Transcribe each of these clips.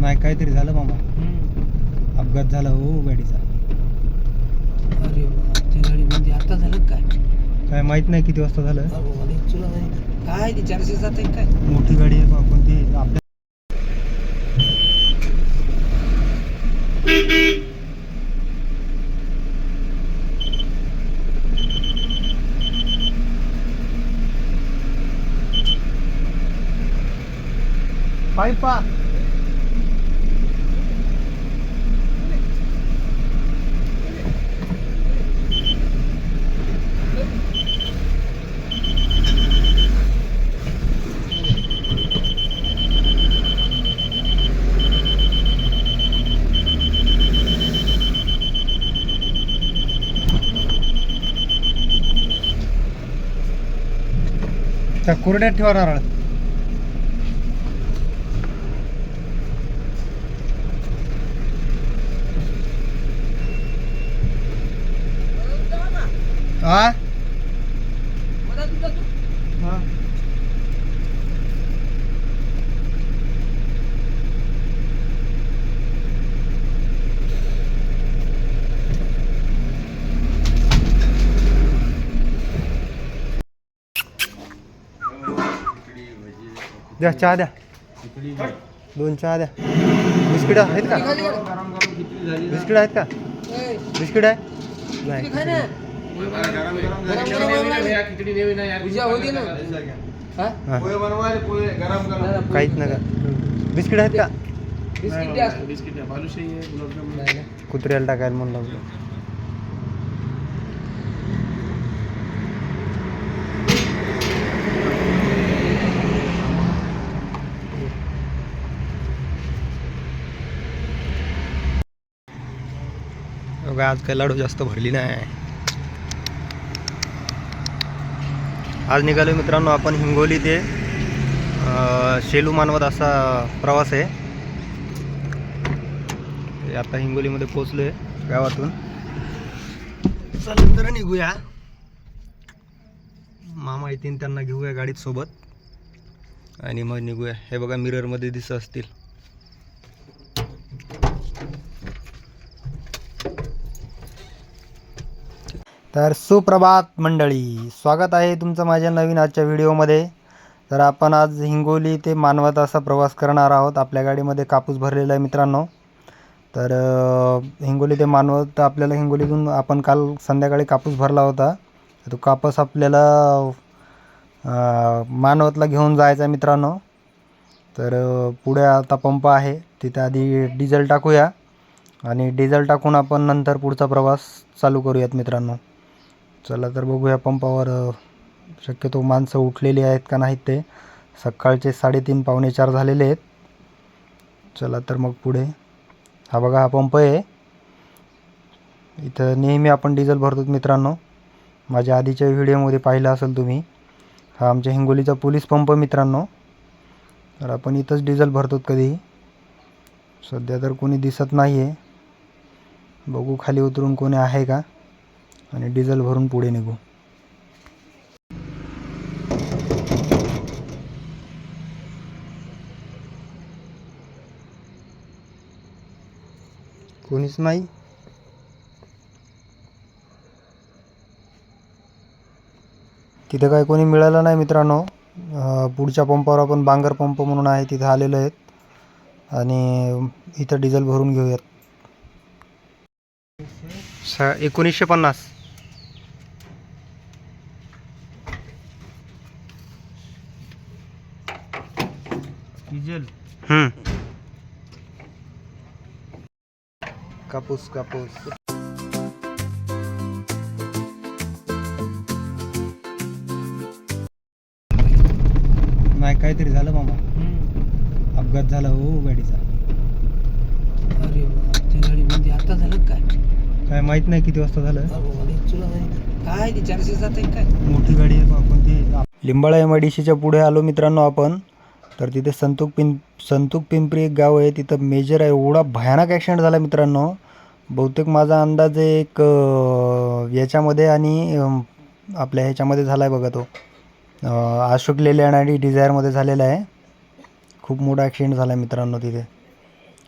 नाही काहीतरी झालं मामा. अपघात झाला हो गाडीचा. अरे ती गाडी म्हणजे आता झालं काय? काय माहीत नाही किती वाजता झालं. अरे वा, लई चुला झाली. काय ती चारशे सात आहे काय? मोठी गाडी आहे पण ती आपल्या त्या कोरड्यात ठेवा नारळ. आ? द्या चहा द्या दोन चहा द्या बिस्किट आहेत का बिस्किट आहेत का बिस्किट आहे नाही काहीच नका बिस्किट आहेत का. कुत्र्याला टाकायला म्हणून काय आज काही लाडू जास्त भरली नाही. आज निघालो मित्रांनो आपण हिंगोली ते शेलू मानवत असा प्रवास आहे. आता हिंगोलीमध्ये पोचलो आहे गावातून. चला तर निघूया. मामा येतील त्यांना घेऊया गाडीत सोबत. आणि मग निघूया. हे बघा मिररमध्ये दिसत असतील. तर सुप्रभात मंडळी स्वागत आहे तुमचं माझ्या नवीन आजच्या व्हिडिओमध्ये. तर आपण आज हिंगोली ते मानवत असा प्रवास करणार आहोत. आपल्या गाडीमध्ये कापूस भरलेला आहे मित्रांनो. तर हिंगोली ते मानवत आपल्याला हिंगोलीतून आपण काल संध्याकाळी कापूस भरला होता. तो कापूस आपल्याला मानवतला घेऊन जायचा आहे मित्रांनो. तर पुढे आता पंप आहे. तिथे आधी डिझेल टाकूया. आणि डिझेल टाकून आपण नंतर पुढचा प्रवास चालू करूयात मित्रांनो. चला तर बघूया पंपावर शक्यतो माणसं उठलेली आहेत का नाहीत ते. सकाळचे साडेतीन पावणे चार झालेले आहेत. चला तर मग पुढे. हा बघा हा पंप आहे. इथं नेहमी आपण डिझेल भरतो मित्रांनो. माझ्या आधीच्या व्हिडिओमध्ये पाहिलं असेल तुम्ही. हा आमच्या हिंगोलीचा पोलीस पंप मित्रांनो. तर आपण इथंच डिझेल भरतो कधीही सध्या तर कोणी दिसत नाही आहे बघू खाली उतरून कोणी आहे का. आणि डिझेल भरून पुढे निघू. कोणीच नाही? तिथे काय कोणी मिळालं नाही मित्रांनो. पुढच्या पंपावर आपण बांगर पंप म्हणून आहे तिथे आलेलं आहेत. आणि इथं डिझेल भरून घेऊयात. स एकोणीसशे पन्नास डिझेल हम्म. कापूस कापूस नाही काहीतरी झालं मामा. अपघात झाला हो गाडीचा. अरे वा, ती गाडी म्हणजे आता झालं काय? काय माहीत नाही किती वाजता झालं. काय ती चारशे आहे काय? मोठी गाडी आहे बा, पण ती लिंबाळा एम आय डी सीच्या पुढे आलो मित्रांनो आपण. तर तिथे संतूक पिं संतूक पिंपरी एक गाव आहे तिथं मेजर आहे. एवढा भयानक ॲक्सिडेंट झाला मित्रांनो. बहुतेक माझा अंदाज एक याच्यामध्ये आणि आपल्या ह्याच्यामध्ये झाला आहे बघा तो. अशोक लेलँड आणि डिझायरमध्ये झालेला आहे. खूप मोठा ॲक्सिडेंट झाला आहे मित्रांनो तिथे.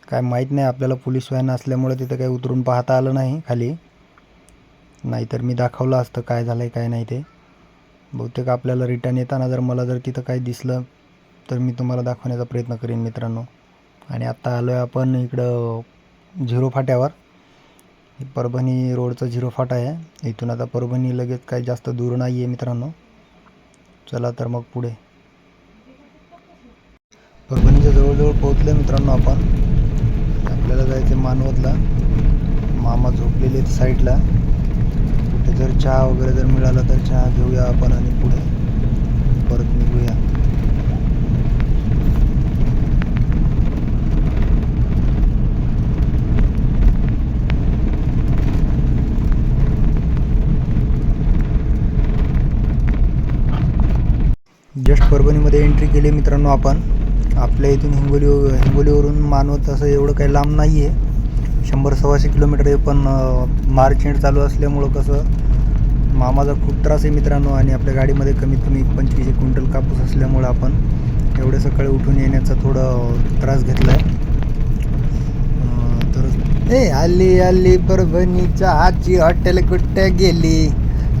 काय माहीत नाही आपल्याला पोलीस व्हॅन असल्यामुळे तिथं काही उतरून पाहता आलं नाही खाली. नाहीतर मी दाखवलं असतं काय झालं आहे काय नाही ते. बहुतेक आपल्याला रिटर्न येताना जर मला जर तिथं काही दिसलं तर मी तुम्हाला दाखवण्याचा प्रयत्न करेन मित्रांनो. आणि आत्ता आलो आहे आपण इकडं झिरो फाट्यावर. परभणी रोडचा झिरो फाटा आहे. इथून आता परभणी लगेच काही जास्त दूर नाही आहे मित्रांनो. चला तर मग पुढे. परभणीच्या जवळजवळ पोहोचले मित्रांनो आपण. आपल्याला जायचं मानवतला. मामा झोपलेले आहेत साईडला. कुठे जर चहा वगैरे जर मिळाला तर चहा घेऊया आपण आणि पुढे परत निघूया. जस्ट परभणीमध्ये एंट्री केली मित्रांनो आपण. आपल्या इथून हिंगोली हिंगोलीवरून मानवत असं एवढं काही लांब नाही आहे शंभर सव्वाशे किलोमीटर आहे पण मार्च एंड चालू असल्यामुळं कसं मामाचा खूप त्रास आहे मित्रांनो आणि आपल्या गाडीमध्ये कमीत कमी पंचवीस एक क्विंटल कापूस असल्यामुळं आपण एवढे सकाळी उठून येण्याचा थोडं त्रास घेतला आहे तर ए आली आली परभणीच्या आजची हॉटेल कुठे गेली?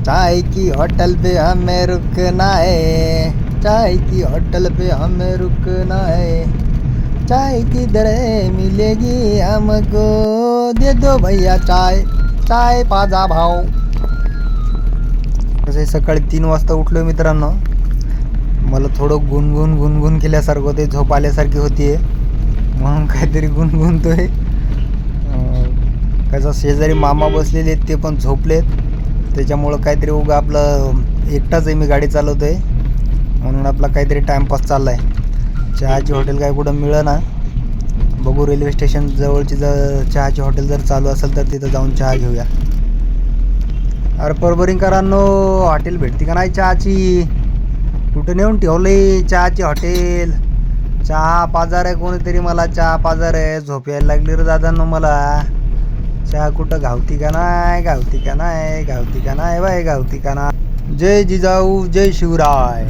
चाय की हॉटेल पे हमें रुकना है की होटल पे हमें रुकना है। चाय की है मिलेगी हमको। दे दो भैया चाय चाय पाजा भाव। कसं सकाळी तीन वाजता उठलो मित्रांनो. मला थोडं गुणगुण गुणगुण केल्यासारखं होते झोप आल्यासारखी होतीये. म्हणून काहीतरी गुणगुणतोय. अं, कसं शेजारी मामा बसलेले आहेत ते पण झोपलेत. त्याच्यामुळं काहीतरी उगा आपलं एकटाच आहे मी गाडी चालवतो आहे म्हणून आपला काहीतरी टाईमपास चालला आहे चहाची हॉटेल काय कुठं मिळं ना बघू रेल्वे स्टेशन जवळची जर चहाची हॉटेल जर चालू असेल तर तिथं जाऊन चहा घेऊया. अरे परभणीकरांनो हॉटेल भेटते का नाही चहाची? कुठं नेऊन ठेवले चहाची हॉटेल चहा पाजार आहे कोणीतरी मला चहा पाजार आहे. झोप यायला लागली रे दादांनो मला. चहा कुठं गावती का नाही? गावती का नाही? गावती का नाही बाय गावती का नाही? जय जिजाऊ जय शिवराय.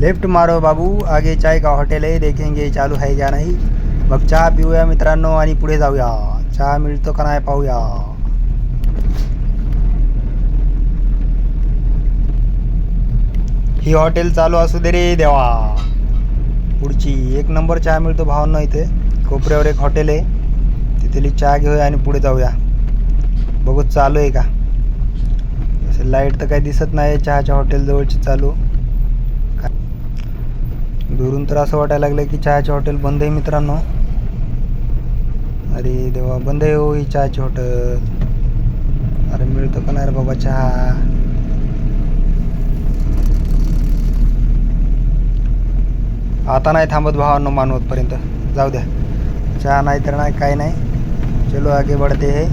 लेफ्ट मारो बाबू आगे चाय का हॉटेल आहे देखेंगे चालू आहे का नाही। मग चहा पिऊया मित्रांनो आणि पुढे जाऊया। चहा मिळतो का नाही पाहूया ही हॉटेल चालू असू दे रे देवा। पुढची एक नंबर चहा मिळतो भावांना इथे। कोपऱ्यावर एक हॉटेल आहे तिथली चहा घेऊया आणि पुढे जाऊया। बघू चालू आहे का? असं लाइट तर काही दिसत नाही चहाच्या हॉटेल जवळची चालू. दुरून तर असं वाटायला लागलं की चहाचे हॉटेल बंद आहे मित्रांनो. अरे देवा बंद आहे हो ही चहाची हॉटेल. अरे मिळतो का नाही रे बाबा चहा? आता नाही थांबत भावांनो मानवतपर्यंत. जाऊ द्या. चहा नाही तर नाही काय नाही. चलो आगे बढते हे.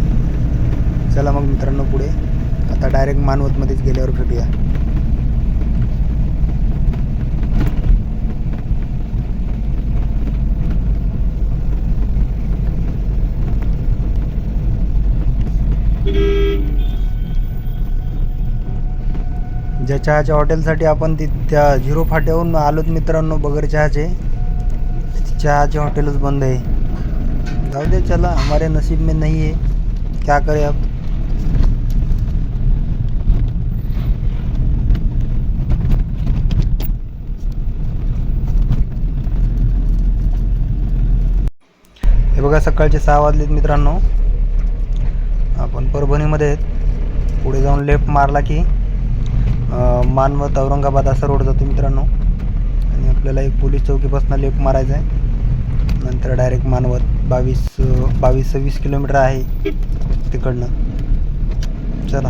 चला मग मित्रांनो पुढे. आता डायरेक्ट मानवतमध्येच गेल्यावर भेटूया. ज्या चहाच्या हॉटेलसाठी आपण ती त्या झिरो फाट्याहून आलोत मित्रांनो बगर चहाचे. चहाचे हॉटेलच बंद आहे. जाऊ दे चला. हमारे नसीब में नहीं है. क्या करे अब हे बघा सकाळचे सहा वाजलेत मित्रांनो. आपण परभणीमध्ये आहेत. पुढे जाऊन लेफ्ट मारला की मानवत औरंगाबाद असा रोड जातो मित्रांनो. आणि आपल्याला एक पोलीस चौकीपासून लेफ्ट मारायचं आहे. नंतर डायरेक्ट मानवत बावीस बावीस सव्वीस किलोमीटर आहे तिकडनं. चला.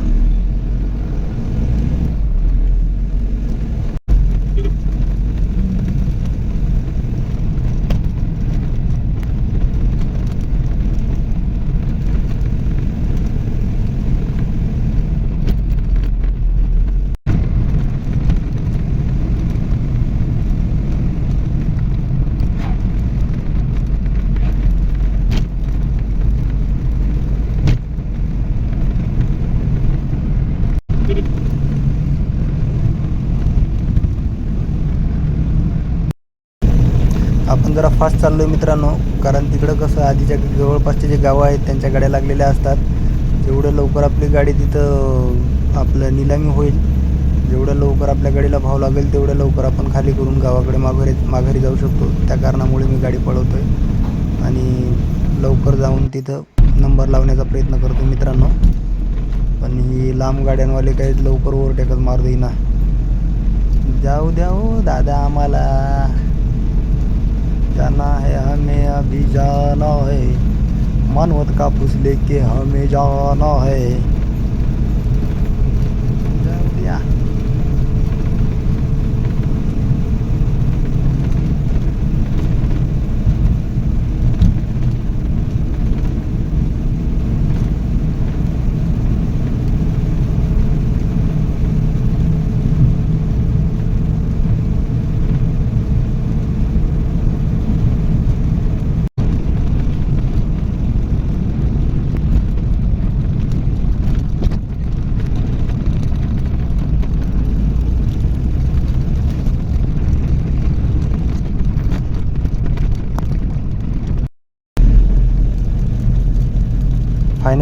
जरा फास्ट चाललो आहे मित्रांनो. कारण तिकडं कसं आधीच्या जवळपासचे जे गावं आहेत त्यांच्या गाड्या लागलेल्या असतात. जेवढं लवकर आपली गाडी तिथं आपलं निलामी होईल जेवढं लवकर आपल्या गाडीला भाव लागेल तेवढं लवकर आपण खाली करून गावाकडे माघारी माघारी जाऊ शकतो. त्या कारणामुळे मी गाडी पळवतो आहे आणि लवकर जाऊन तिथं नंबर लावण्याचा प्रयत्न करतो मित्रांनो. पण ही लांब गाड्यांवाले काही लवकर ओव्हरटेकच मार देईना जाऊ द्या हो दादा आम्हाला. जाना है हमें अभी जाना है। मन का पूछ लेके हमें जाना है जाऊ द्या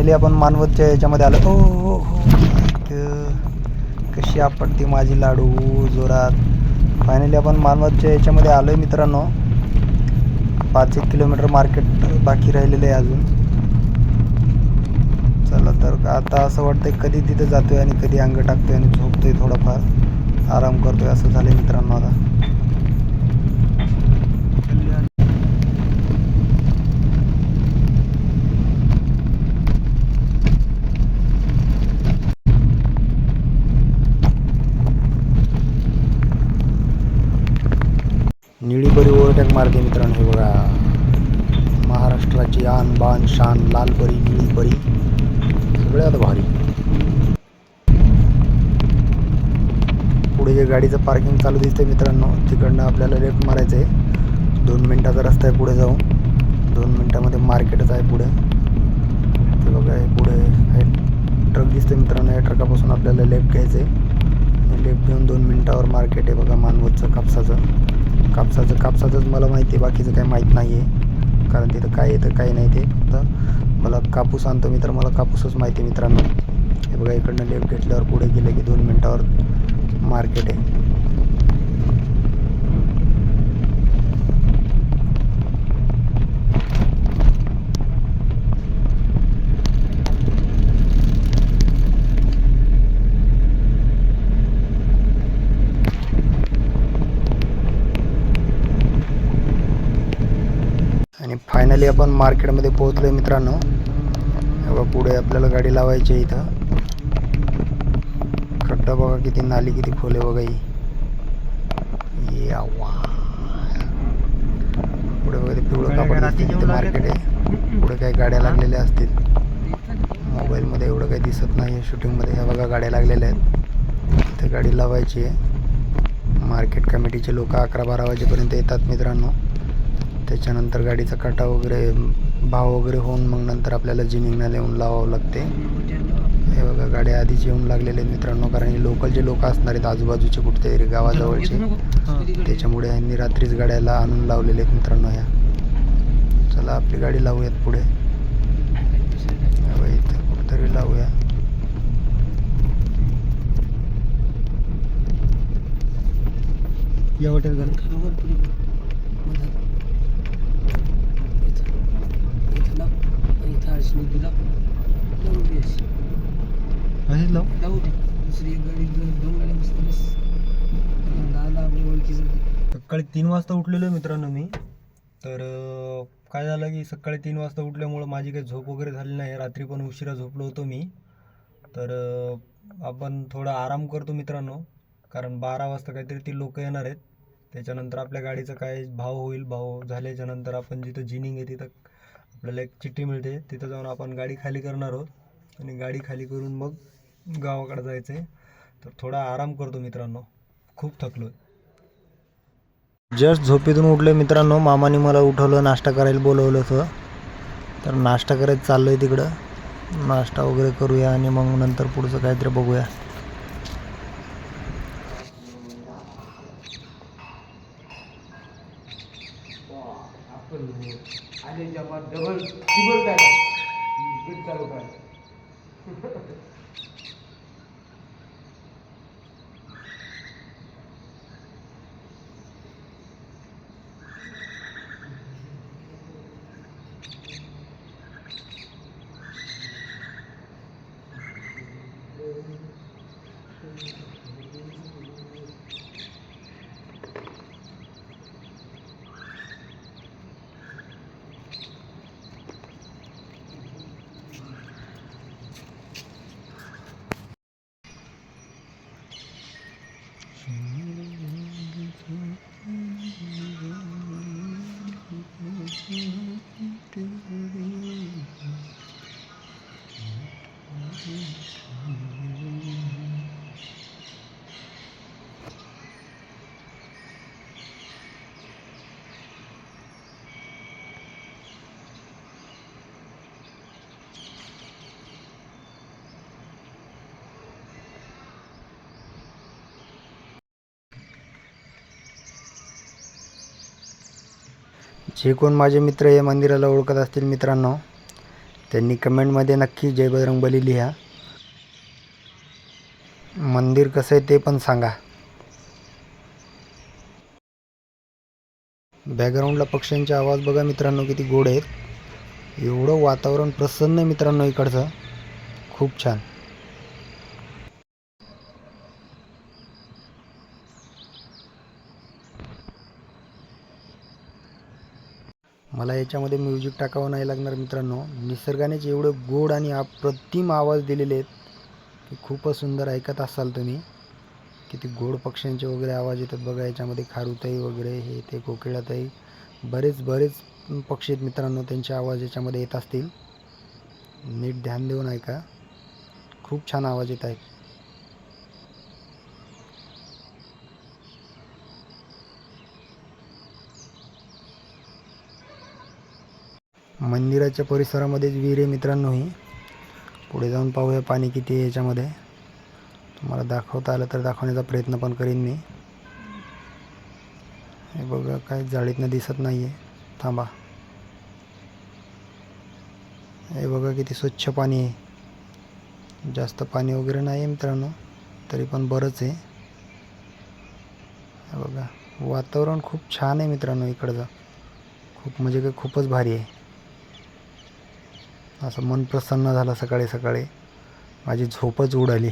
फायनली आपण मानवतच्या याच्यामध्ये आलो. ओ हो हो. कशी आपटते माझी लाडू जोरात. फायनली आपण मानवतच्या याच्यामध्ये आलो आहे मित्रांनो. पाच एक किलोमीटर मार्केट बाकी राहिलेलं आहे अजून. चला तर आता असं वाटतंय कधी तिथं जातोय आणि कधी अंग टाकतोय आणि झोपतोय थोडाफार. आराम करतोय असं झालंय मित्रांनो आता. निळी मार्गे मारते मित्रांनो हे बघा. महाराष्ट्राची आन बान शान लाल परी निळी परी सगळ्यात भारी. पुढे जे गाडीचं पार्किंग चालू दिसतंय मित्रांनो तिकडनं आपल्याला लेफ्ट मारायचं आहे दोन मिनटाचा रस्ता आहे पुढे जाऊन. दोन मिनटामध्ये मार्केटच आहे पुढे. ते बघा हे पुढे हे ट्रक दिसतोय मित्रांनो या ट्रकापासून आपल्याला लेफ्ट घ्यायचं आहे आणि लेफ्ट घेऊन दोन मिनटावर मार्केट आहे बघा मानवतचं कापसाचं. कापसाचं कापसाचंच मला माहिती आहे बाकीचं काही माहीत नाही आहे कारण तिथं काय येतं काय नाही ते फक्त मला कापूस आणतो मी तर मला कापूसच माहिती आहे मित्रांनो. हे बघा इकडनं लेफ्ट घेतल्यावर पुढे गेलं की दोन मिनटावर मार्केट आहे आणि फायनली आपण मार्केटमध्ये पोहोचलो आहे मित्रांनो बघा पुढे आपल्याला गाडी लावायची आहे इथं. खड्डा बघा किती नाली किती खोले बघा ही. पुढे बघा ते पिवळं कापड तिथे मार्केट आहे. पुढे काही गाड्या लागलेल्या असतील. मोबाईलमध्ये एवढं काही दिसत नाही शूटिंगमध्ये. ह्या बघा गाड्या लागलेल्या आहेत. इथे गाडी लावायची आहे. मार्केट कमिटीचे लोक अकरा बारा वाजेपर्यंत येतात मित्रांनो. त्याच्यानंतर गाडीचा काटा वगैरे भाव वगैरे होऊन मग नंतर आपल्याला जिनिंगला येऊन लावावं लागते. हे बघा गाड्या आधीच येऊन लागलेले आहेत मित्रांनो कारण हे लोकल जे लोक असणार आहेत आजूबाजूचे कुठेतरी गावाजवळचे त्याच्यामुळे यांनी रात्रीच गाड्याला आणून लावलेले आहेत मित्रांनो ह्या. चला आपली गाडी लावूयात पुढे. हे इथं कुठेतरी लावूया. या हॉटेल झालं असेच लावू. सकाळी तीन वाजता उठलेलो मित्रांनो मी. तर काय झालं की सकाळी तीन वाजता उठल्यामुळं माझी काही झोप वगैरे झाली नाही. रात्री पण उशिरा झोपलो होतो मी. तर आपण थोडा आराम करतो मित्रांनो. कारण बारा वाजता काहीतरी ती लोक येणार आहेत. त्याच्यानंतर आपल्या गाडीचा काय भाव होईल भाव झाल्याच्यानंतर आपण जिथं जिनिंग आहे तिथं आपल्याला एक चिठ्ठी मिळते. तिथं जाऊन आपण गाडी खाली करणार आहोत. आणि गाडी खाली करून मग गावाकडे जायचं आहे तर थोडा आराम करतो मित्रांनो. खूप थकलो जस्ट झोपेतून उठलो मित्रांनो. मामाने मला उठवलं नाश्ता करायला बोलवलं होतं. तर नाश्ता करायला चाललो आहे तिकडं. नाश्ता वगैरे करूया आणि मग नंतर पुढचं काहीतरी बघूया. যখন जे कोण माझे मित्र या मंदिराला ओळखत असतील मित्रांनो त्यांनी कमेंटमध्ये नक्की जय बजरंगबली लिहा. मंदिर कसं आहे ते पण सांगा. बॅकग्राऊंडला पक्ष्यांचे आवाज बघा मित्रांनो किती गोड आहेत. एवढं वातावरण प्रसन्न आहे मित्रांनो इकडचं. खूप छान. मला याच्यामध्ये म्युझिक टाकावं नाही लागणार मित्रांनो. निसर्गानेच एवढे गोड आणि अप्रतिम आवाज दिलेले आहेत की खूपच सुंदर ऐकत असाल तुम्ही. किती गोड पक्ष्यांचे वगैरे आवाज येतात बघा याच्यामध्ये खारुताई वगैरे हे ते कोकिळाताई. बरेच बरेच पक्षी आहेत मित्रांनो त्यांचे आवाज याच्यामध्ये येत असतील. नीट ध्यान देऊन ऐका. खूप छान आवाज येत आहेत. मंदिराच्या परिसरामध्येच विहीर आहे मित्रांनो ही. पुढे जाऊन पाहूया पाणी किती आहे याच्यामध्ये. तुम्हाला दाखवता आलं तर दाखवण्याचा प्रयत्न पण करीन मी. हे बघा काय जाळीतनं दिसत नाही आहे थांबा. हे बघा किती स्वच्छ पाणी आहे. जास्त पाणी वगैरे नाही आहे मित्रांनो तरी पण बरंच आहे. हे बघा वातावरण खूप छान आहे मित्रांनो इकडचं. खूप म्हणजे काय खूपच भारी आहे. असं मन प्रसन्न झालं सकाळी सकाळी. माझी झोपच उडाली.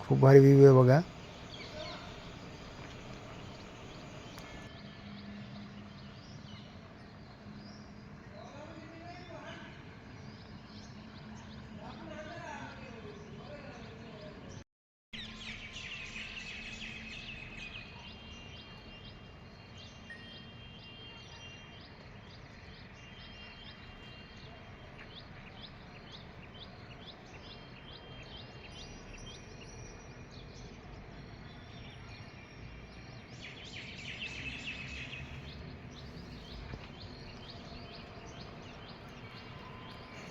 खूप भारी व्ह्यू आहे बघा.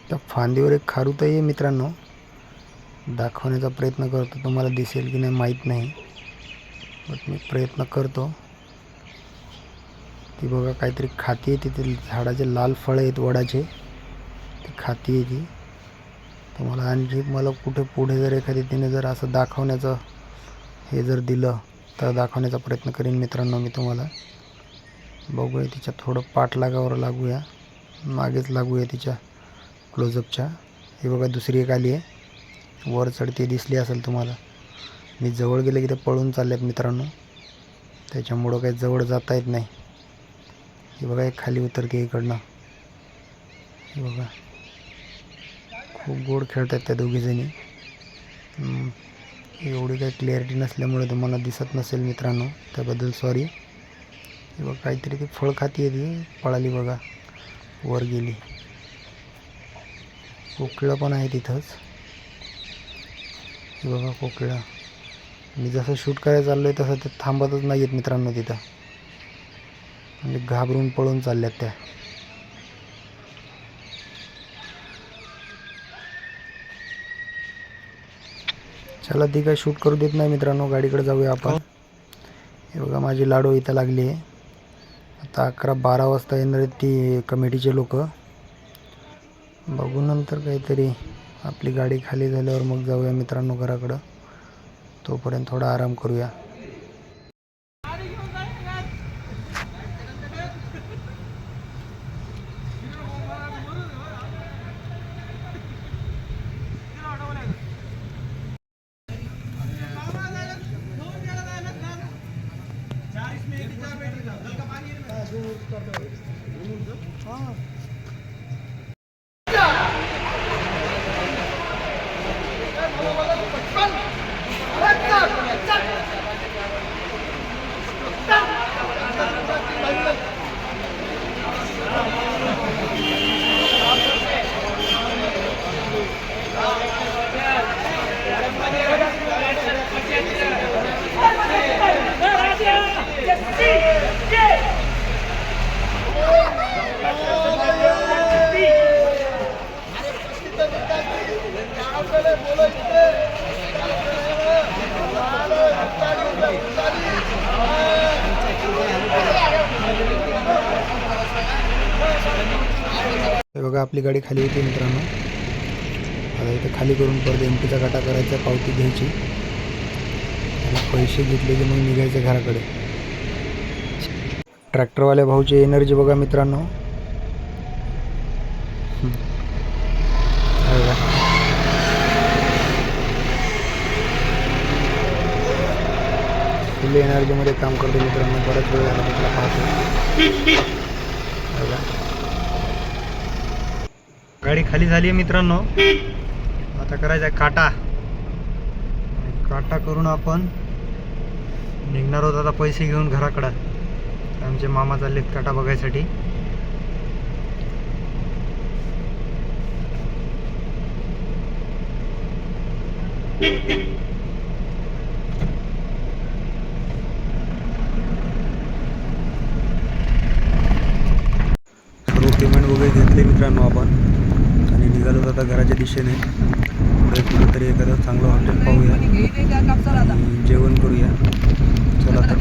त्या फांदीवर एक खारुताई आहे मित्रांनो. दाखवण्याचा प्रयत्न करतो. तुम्हाला दिसेल की नाही माहीत नाही. बट मी प्रयत्न करतो. ती बघा काहीतरी खाती आहे. तिथे झाडाचे लाल फळं आहेत वडाचे. ती खाती आहे ती. तुम्हाला आणखी मला कुठे पुढे जर एखादी तिने जर असं दाखवण्याचं हे जर दिलं तर दाखवण्याचा प्रयत्न करीन मित्रांनो मी तुम्हाला. बघूया तिच्या थोडं पाठलागावर लागूया. मागेच लागूया तिच्या. क्लोजअपच्या हे बघा दुसरी एक आली आहे. वर चढती दिसली असेल तुम्हाला. मी जवळ गेले की ते पळून चाललेत मित्रांनो. त्याच्यामुळं काही जवळ जाता येत नाही. हे बघा एक खाली उतरते इकडनं. हे बघा. खूप गोड खेळतात त्या दोघीजणी एवढी काही क्लिअरिटी नसल्यामुळे तुम्हाला दिसत नसेल मित्रांनो. त्याबद्दल सॉरी हे बघा काहीतरी ती फळ खाती आहे ती पळाली बघा. वर गेली. कोकिळा पण आहे तिथंच. हे बघा कोकिळा. मी जसं शूट करायला चाललो आहे तसं ते थांबतच नाही आहेत मित्रांनो तिथं. म्हणजे घाबरून पळून चालल्यात त्या. चला ती काय शूट करू देत नाही मित्रांनो गाडीकडे जाऊया आपण. हे बघा माझी लाडू इथं लागली आहे. आता अकरा बारा वाजता येणार आहेत ती कमिटीचे लोक. बघू नंतर काहीतरी. आपली गाडी खाली झाल्यावर मग जाऊया मित्रांनो घराकडं. तोपर्यंत थोडा आराम करूया. बघा आपली गाडी खाली होती मित्रांनो. आता इथं खाली करून परत एम टीचा गाटा करायचा पावती घ्यायची. आणि पैसे घेतले की मग निघायचे घराकडे. ट्रॅक्टरवाल्या भाऊची एनर्जी बघा मित्रांनो. फुल एनर्जीमध्ये काम करतो मित्रांनो. बऱ्याच वेळ झाला म्हटलं पाहतो हे बघा. गाडी खाली झाली आहे मित्रांनो. आता करायचा आहे काटा. काटा करून आपण निघणार होत आता पैसे घेऊन घराकडं. आमचे मामा चालले काटा बघायसाठी. सर्व पेमेंट वगैरे घेतले मित्रांनो आपण. निघालो आता घराच्या दिशेने. पुढे कुठेतरी एखादं चांगलं हॉटेल पाहूया. आणि जेवण करूया. चला तर.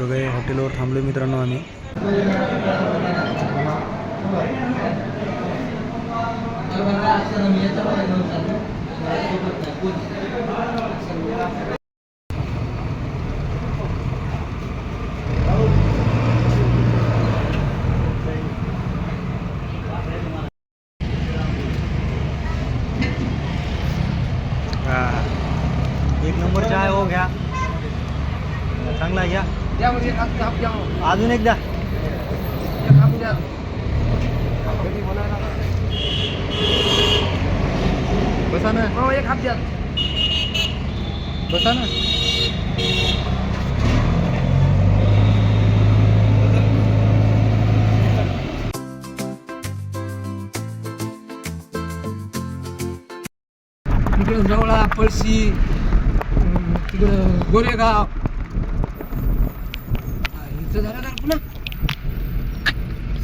वगैरे हॉटेलवर थांबलो मित्रांनो आम्ही.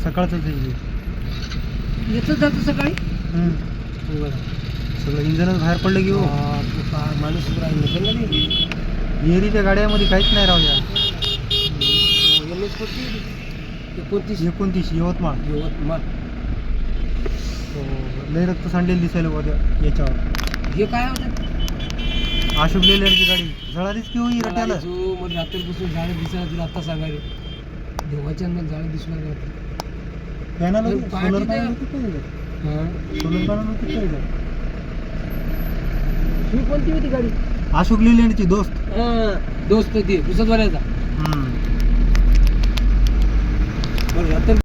सकाळचं जाईल इथं जातं सकाळी? सगळं इंजनच बाहेर पडलं की हो. हा, तो माणूस. एरीच्या गाड्यामध्ये काहीच नाही राहू हो. कोणती? एकोणतीस. एकोणतीस यवतमाळ. यवतमाळ. हो, लय रक्त सांडलेलं दिसायला उद्या याच्यावर. हे काय होतं? अशोक लेलरची गाडी. जळालीच की होई रट्याला? जो मला रात्रीपासून झाडं दिसणार तुला आता सांगायला. देवाच्या अंदर झाडं दिसणार नाही आता. पॅनल अरे, सोलर. होती? हा. सोलर होती? ही कोणती होती गाडी अशोक लेलँडची दोस्त दोस्त ती पुसतवाल्याचा हम्म. बरं